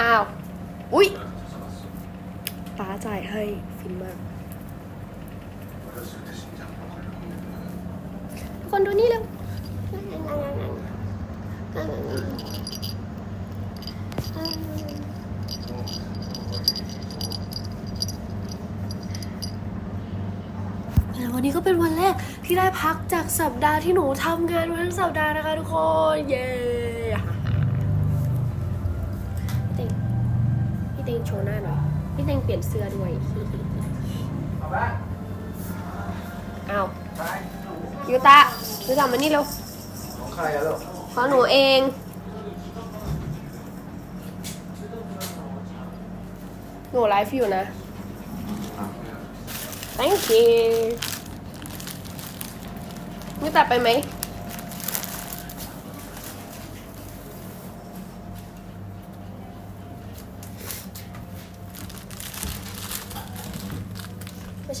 อ้าว อุ้ยป้าจ่ายให้ฟินมาก ทุกคนดูนี่เร็วแล้ววันนี้ก็เป็นวันแรกที่ได้พักจากสัปดาห์ที่หนูทำงานทั้งสัปดาห์นะคะทุกคน เย้ ปลี่ยนเสื้อด้วยเอาบ้างอ้าวไปยูตะยูตะมานี่เร็วของใครอะลูกของหนูเองหนูไลฟ์อยู่นะ thank you นี่ตัดไปไหม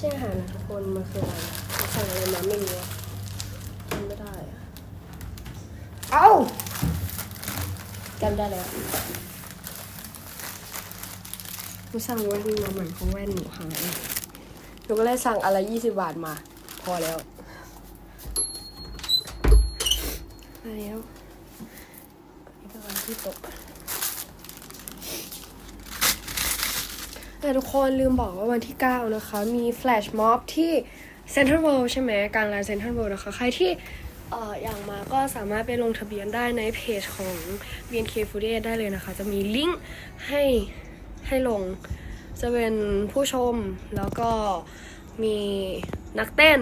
ใช่อาหารนะทุกคนมันคืออะไรมันสั่งอะไรมาไม่รู้อะจำไม่ได้อะเอ้าจำได้แล้วหนูสั่งแว่นมาใหม่เพราะแว่นหนูหายหนูก็เลยสั่งอะไรยี่สิบบาทมา พอแล้วมาแล้วนี่ก็วันที่ตก แต่ทุกคนลืมบอกว่าวันที่ 9 นะคะ มีแฟลชม็อบที่เซ็นทรัลเวิลด์ใช่ไหมกลางลานเซ็นทรัลเวิลด์นะคะ ใครที่เอ่ออยากมาก็สามารถไปลงทะเบียนได้ในเพจของ BNK f o o d ได้เลยนะคะ จะมีลิงก์ให้ให้ลง จะเป็นผู้ชมแล้วก็มีนักเต้น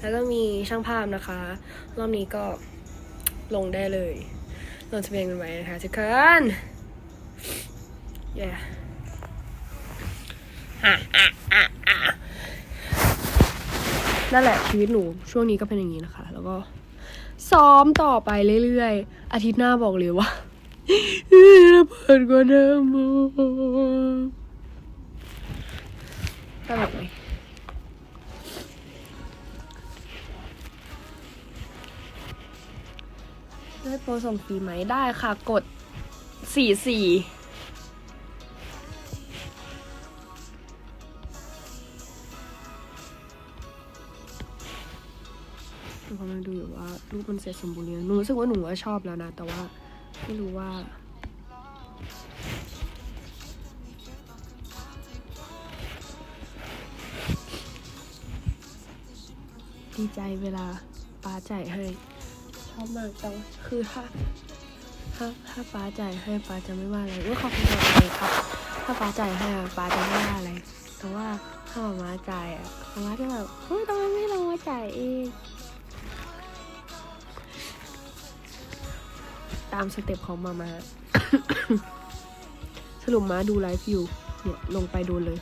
แล้วก็มีช่างภาพนะคะ รอบนี้ก็ลงได้เลยลงทะเบียนกันไว้นะคะทุกคน yeah นั่นแหละชีวิตหนูช่วงนี้ก็เป็นอย่างนี้นะคะ แล้วก็ ซ้อมต่อไปเรื่อยๆ อาทิตย์หน้าบอกเลยว่าเปิดกว่าเดิมตลกไหมได้โปรส่งฟรีไหมได้ค่ะ กดสี่สี่ กำลังดูอยู่ว่ารูปมันเสร็จสมบูรณ์หรือยังหนูรู้สึกว่าหนูว่าชอบแล้วนะ แต่ว่าไม่รู้ว่าดีใจเวลาป้าจ่ายให้ ชอบมากแต่ว่าคือถ้าถ้าถ้าป้าจ่ายให้ป้าจะไม่ว่าอะไรเออขอบคุณมากเลยครับ ถ้าป้าจ่ายให้ป้าจะไม่ว่าอะไร แต่ว่าถ้าหมามาจ่ายอะหมามาจะแบบเฮ้ยทำไมไม่ลงมาจ่ายเอง ตามสเต็ปของมามาสรุปมาดูไลฟ์อยู่เนี่ยลงไปดูเลย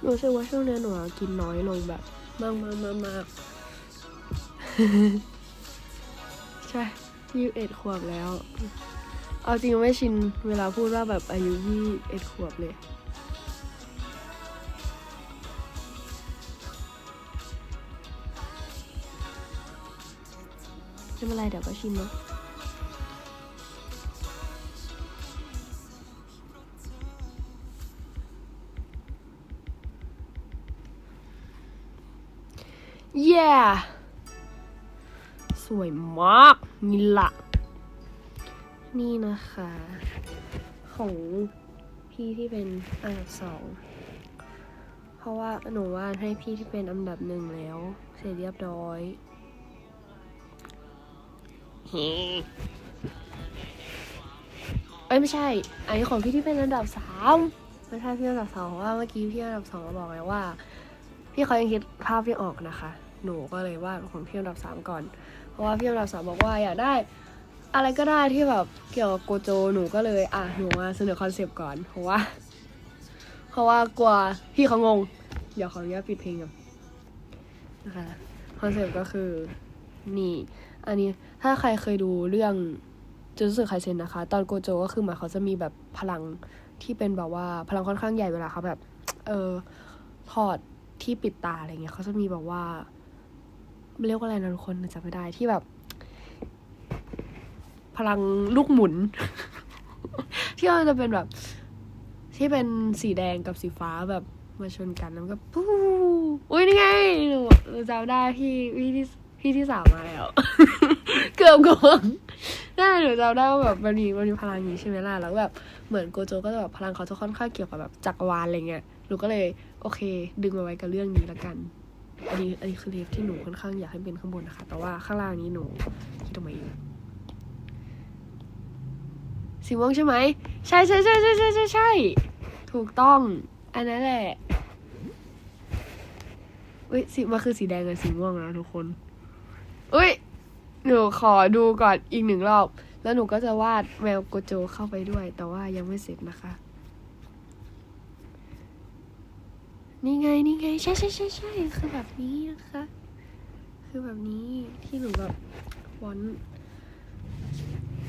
หนูรู้สึกว่าช่วงนี้หนูกินน้อยลงแบบ มากมากมากมาก ใช่ยี่สิบเอ็ดขวบแล้ว เอาจริงไม่ชินเวลาพูดว่าแบบอายุยี่สิบเอ็ดขวบเลยไม่เป็นไรเดี๋ยวก็ชินเนาะ yeah วยมากนี่ละ นี่นะคะ ของพี่ที่เป็นอันดับสอง เพราะว่าหนูว่าให้พี่ที่เป็นอันดับหนึ่งแล้ว เสร็จเรียบร้อยเอ้ยไม่ใช่ อันนี้ของพี่ที่เป็นอันดับสามไม่ใช่พี่อันดับสองว่าเมื่อกี้พี่อันดับสองก็บอกแล้วว่า พี่เขายังคิดภาพไม่ออกนะคะ หนูก็เลยวาดของพี่อันดับสามก่อน เพราะว่าพี่อันดับสามบอกว่าอยากได้ อะไรก็ได้ที่แบบเกี่ยวกับโกโจหนูก็เลย อะหนูมาเสนอคอนเซปต์ก่อน เพราะว่า เพราะว่ากลัวพี่เขางง เดี๋ยวขออนุญาตปิดเพลงก่อนนะคะคอนเซปต์ก็คือนี่อันนี้ถ้าใครเคยดูเรื่องจจูสึไคเซนนะคะ ตอนโกโจก็คือหมือนเขาจะมีแบบพลังที่เป็นแบบว่าพลังค่อนข้างใหญ่เวลาเขาแบบ เออถอดที่ปิดตาอะไรเงี้ยเขาจะมีแบบว่า เรียกว่าอะไรนะทุกคนจำไม่ได้ที่แบบ พลังลูกหมุน ที่มันจะเป็นแบบ ที่เป็นสีแดงกับสีฟ้าแบบมาชนกันแล้วก็ปู้อุ้ยนี่ไงหนูจำได้พี่พี่ที่พี่ที่สามมาแล้ว เกือบโกงน่าหนูจำได้ว่าแบบมันมีมันมีพลังอย่างนี้ใช่ไหมล่ะแล้วแบบเหมือนโกโจก็จะแบบพลังเขาจะค่อนข้างเกี่ยวกับแบบจักรวาลอะไรเงี้ยหนูก็เลย โอเค ดึงมาไว้กับเรื่องนี้ละกัน อันนี้อันนี้คือเลฟที่หนูค่อนข้างอยากให้เป็นข้างบนนะคะ แต่ว่าข้างล่างนี้หนูคิดออกมาเองสีม่วงใช่ไหมใช่ใช่ใช่ใช่ใช่ใช่ใช่ถูกต้อง อันนั้นแหละอุ้ยสีมันคือสีแดงกับสีม่วงนะทุกคนอุ้ยหนูขอดูก่อนอีกหนึ่งรอบ แล้วหนูก็จะวาดแมวโกโจเข้าไปด้วย แต่ว่ายังไม่เสร็จนะคะ นี่ไงนี่ไงใช่ใช่ใช่ใช่คือแบบนี้นะคะ คือแบบนี้ที่หนูแบบวอน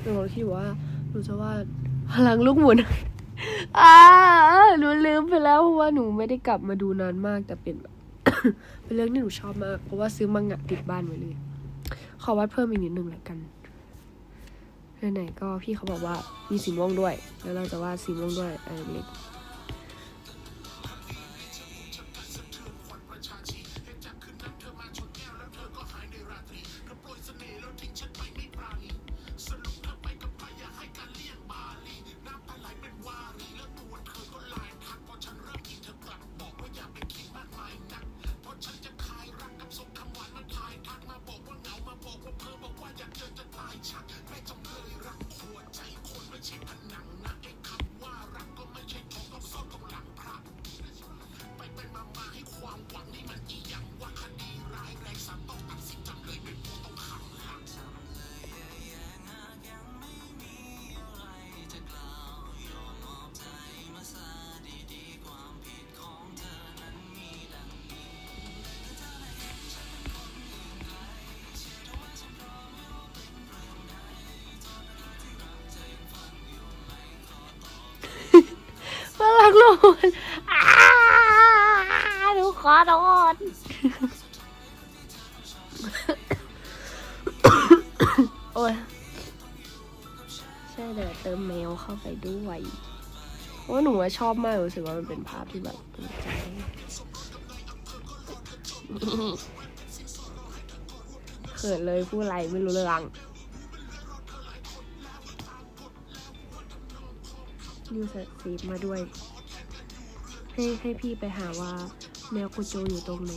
หนูคิดว่าหนูจะวาดพลังลูกหมุนอ่าหนูลืมไปแล้วเพราะว่าหนูไม่ได้กลับมาดูนานมากแต่เป็นแบบเป็นเรื่องที่หนูชอบมาก เพราะว่าซื้อมังงะติดบ้านไว้เลย ขอวัดเพิ่มอีกนิดนึงล้วกันไหนๆก็พี่เขาบอกว่ามีสีม่วงด้วย แล้วเราจะวาดสีม่วงด้วยอันเล็ก พลังลูกหมุนอ้าหนูขอโทษโอ้ยใช่เดี๋ยวเติมแมวเข้าไปด้วยเพราะว่าหนูว่าชอบมากรู้สึกว่ามันเป็นภาพที่แบบภูมิใจเขินเลยพูดอะไรไม่รู้เรื่องยูสซีฟมาด้วย ให้ให้พี่ไปหาว่าแมวโคโจอยู่ตรงไหน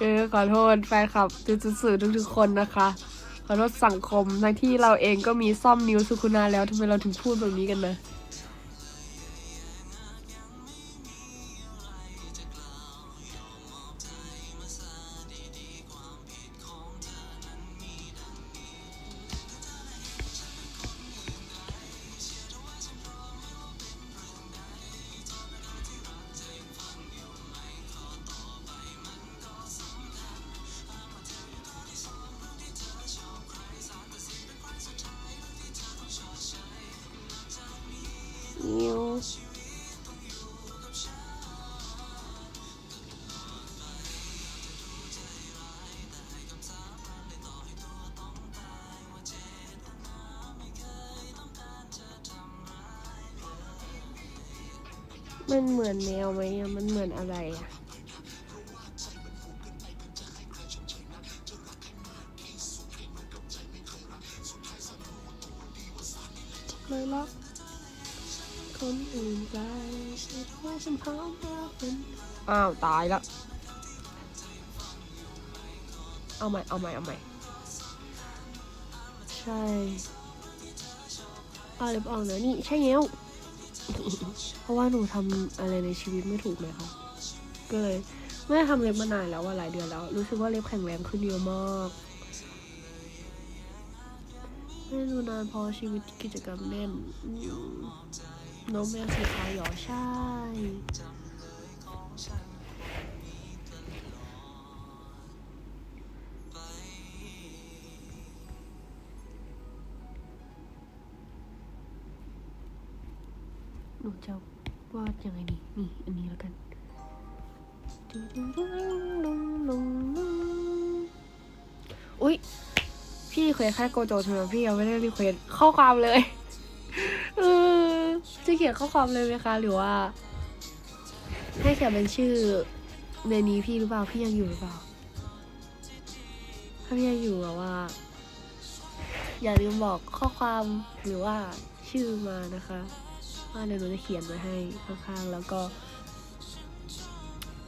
เออขอโทษแฟนคลับจุดสื่อทุกๆคนนะคะ ขอโทษสังคมทั้งที่เราเองก็มีซ่อมนิ้วสุคุณาแล้วทำไมเราถึงพูดแบบนี้กันนะ มันเหมือนแมวไหมอะมันเหมือนอะไรอะเลยล็อกคนอื่นไปคิดว่าฉันพร้อมแล้วเป็นอ้าว ตายแล้ว เอาใหม่ เอาใหม่ เอาใหม่ ใช่เอาเล็บออกเนอะนี่ ใช่เงี้ยว เพราะว่าหนูทำอะไรในชีวิตไม่ถูกเลยค่ะก็เลยไม่ได้ทำเล็บมานานแล้วว่าหลายเดือนแล้ว รู้สึกว่าเล็บแข็งแรงขึ้นเยอะมากไม่ดูนานพอชีวิตกิจกรรมแน่นน้องแมวสีขาวหยอใช่ นูจะวาดยังไงดี นี่ อันนี้แล้วกันอุ้ยพี่เควสแค่โกโจใช่ไมพี่ยังไม่ได้รีเควสข้อความเลยเออจะเขียนข้อความเลยไหมคะ หรือว่า ให้เขียนเป็นชื่อในนี้พี่หรือเปล่าพี่ยังอยู่หรือเปล่า ถ้าพี่ยังอยู่แบบว่า อย่าลืมบอกข้อความหรือว่าชื่อมานะคะ ว่าเดี๋ยวหนูจะเขียนไว้ให้ข้างๆ แล้วก็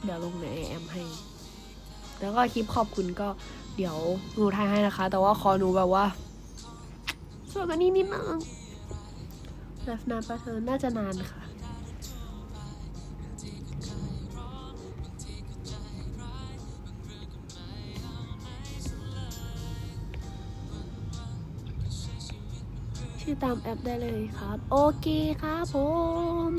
เดี๋ยวลงในแอมให้ แล้วก็คลิปขอบคุณก็เดี๋ยวหนูถ่ายให้นะคะ แต่ว่าขอหนูแบบว่าสวยกว่านี้นิดนึงไลฟ์นานปะเธอน่าจะนานค่ะ ตามแอปได้เลยครับ โอเคครับผม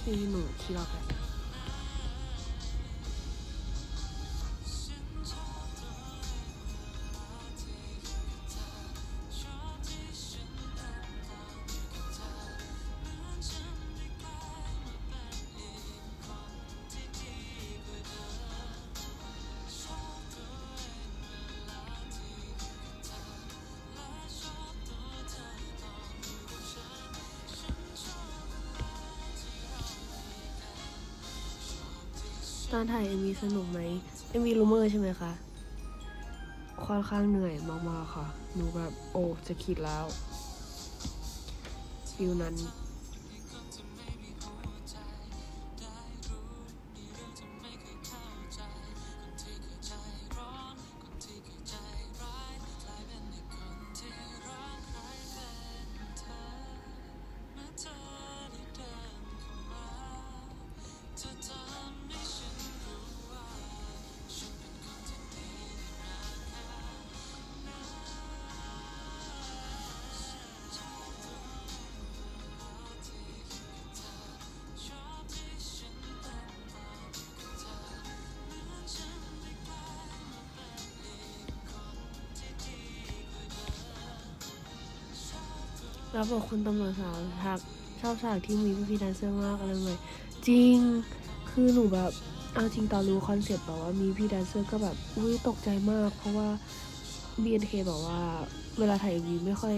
ที่หนูที่เร ตอนถ่ายเอ็มีสนุกไหมเอ็มีรูเมอร์ใช่ไหมคะ ค่อนข้างเหนื่อยมากๆค่ะ หนูแบบโอ้จะคิดแล้วฟิลนั้น แล้วบอกคุณตำรวจสาวทักชอบฉากที่มีพี่ๆแดนเซอร์มากอะไรเลยจริงคือหนูแบบเอาจริงตอนรู้คอนเซปต์แบบว่ามีพี่แดนเซอร์ก็แบบอุ้ยตกใจมาก เพราะว่า BNK บอกว่าเวลาถ่ายวีไม่ค่อย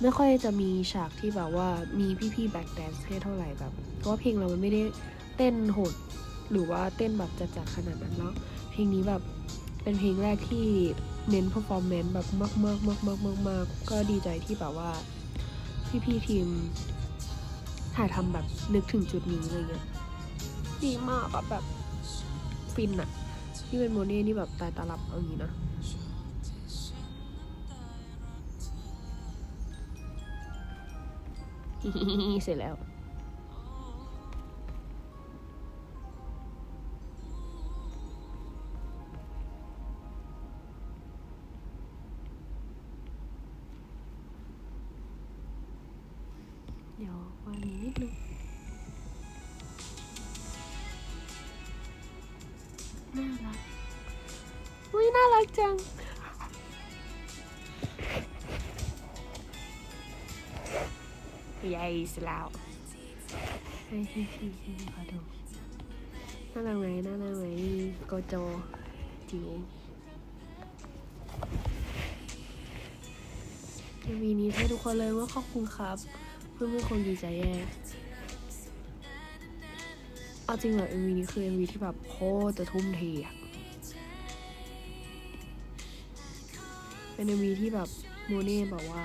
ไม่ค่อยจะมีฉากที่แบบว่ามีพี่ๆแบ็กแดนซ์ให้เท่าไหร่แบบเพราะว่าเพลงเรามันไม่ได้เต้นโหดหรือว่าเต้นแบบจัดๆขนาดนั้นเนาะเพลงนี้แบบเป็นเพลงแรกที่เน้น performance แบบมากๆมากๆมากๆมากๆก็ดีใจที่แบบว่า พี่พีทีมถ่ายทำแบบนึกถึงจุดนี้อะไรเงี้ยดีมากอะแบบฟินอะที่เป็นโมเน่นี่แบบตายตาลับเอางี้นะเสร็จแล้ว เดี๋ยววันนี้นิดนึงน่ารักอุ้ยน่ารักจังใหญ่สแล้วให้พี่พี่พี่ขอดูน่ารักไหมน่ารักไหมโกโจจิ๋วยังมีนี้ให้ทุกคนเลยว่าขอบคุณครับเพื่อนเพื่อนคงดีใจแย่เอาจริงเหรอ MV นี้คือ MV ที่แบบโคตรจะทุ่มเทอะเป็น MV ที่แบบโมเน่แบบว่า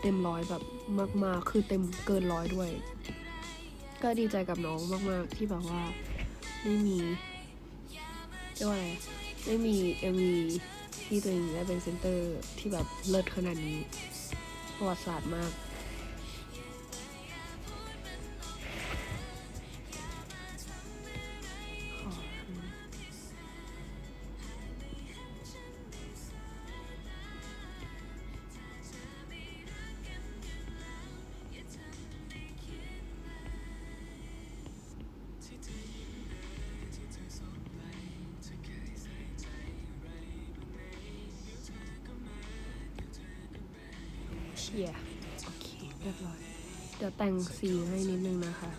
เต็มร้อยแบบมาก ๆ คือเต็มเกินร้อยด้วย ก็ดีใจกับน้องมาก ๆ ที่แบบว่าไม่มีเรียกว่าอะไรไม่มี MV ที่ตัวเองได้เป็นเซนเตอร์ที่แบบเลิศขนาดนี้ประวัติศาสตร์มาก เชียร์โอเคเรียบร้อย เดี๋ยวแต่งสีให้นิดนึงนะคะ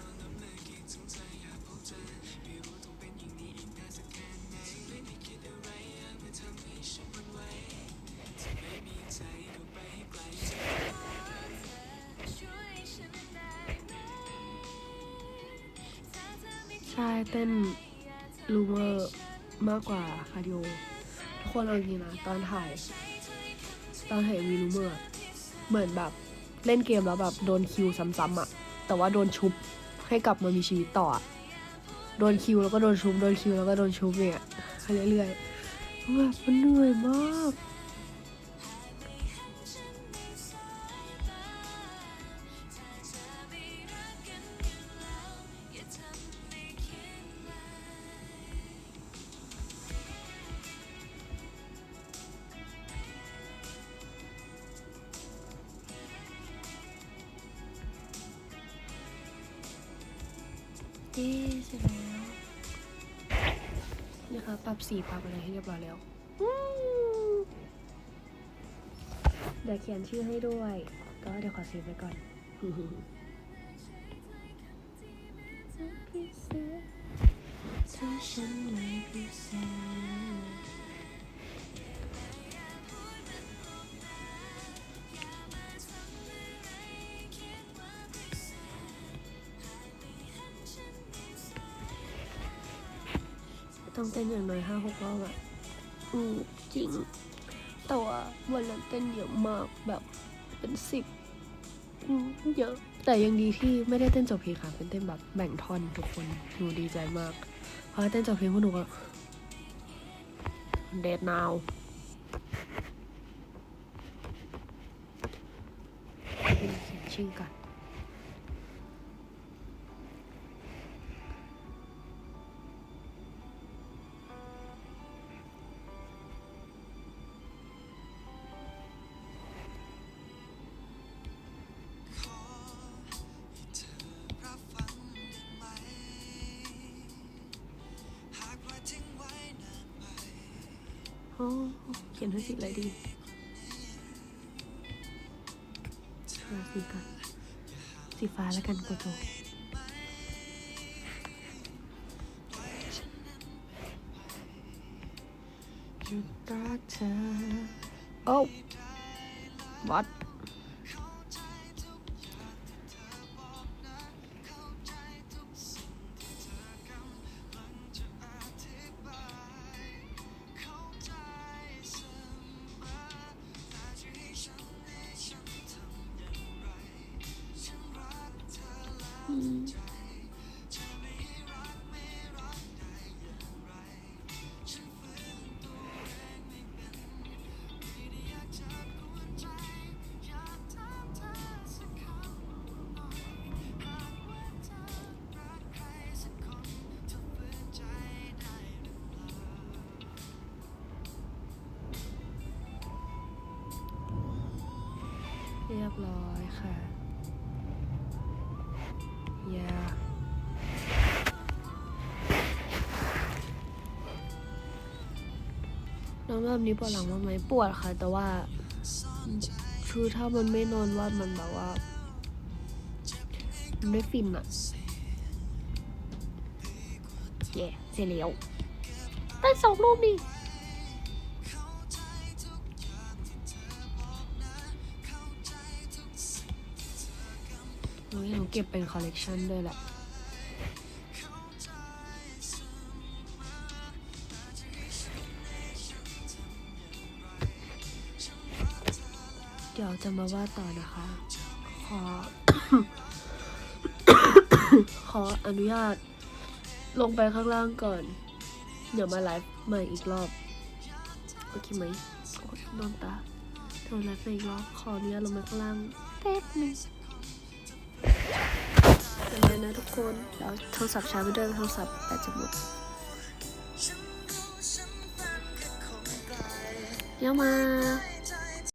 ใช่เต้นลูเมอร์มากกว่าคาร์ดิโอทุกคนเอาจริงนะ ตอนถ่าย ตอนถ่ายวีลูเมอร์ เหมือนแบบเล่นเกมแล้วแบบโดนคิวซ้ำๆอะแต่ว่าโดนชุบให้กลับมามีชีวิตต่อ โดนคิวแล้วก็โดนชุบ โดนคิวแล้วก็โดนชุบเนี่ยเรื่อยๆแบบมันเหนื่อยมาก ย้เสร็จแล้วนี่ค่ะปรับสีปรับอะไรให้เรียบร้อยแล้วอืมเดี๋ยวเขียนชื่อให้ด้วย ก็เดี๋ยวขอเซฟไว้ก่อน ต้องเต้นอย่างน้อยห้าหกรอบอะอืมจริง แต่ว่าวันนั้นเต้นเยอะมากแบบเป็นสิบอืมเยอะ แต่ยังดีที่ไม่ได้เต้นจบเพลงค่ะ เป็นเต้นแบบแบ่งท่อนทุกคนหนูดีใจมาก เพราะเต้นจบเพลงพวกหนูก็เดทนาวเขียนชื่อกัน ขียนให้สีอะไรดีหาสีก่อนสีฟ้าแล้วกันโกโจหยุดรักเธอ เรียบร้อยค่ะ ยานองแบบนี้ปวดหลังบ้างไหมปวดค่ะ แต่ว่าคือถ้ามันไม่นอนว่ามันแบบว่า มันไม่ฟินอะเย่เสร็จแล้วได้สองรูปนี่ หนูอยาเก็บเป็นคอลเลกชันด้วยแหละเดี๋ยวจะมาวาดต่อนะคะ ขอ ขออนุญาตลงไปข้างล่างก่อน เดี๋ยวมาไลฟ์ใหม่อีกรอบ โอเคไหมนอนตาเดี๋ยวไลฟ์ใหม่อีกรอบ ขออนุญาตลงไปข้างล่างแป๊บหนึง เป็นไงนะทุกคนแล้วโทรศัพท์ชาร์จไปด้วยโทรศัพท์แบตจะหมดเดี๋ยวมา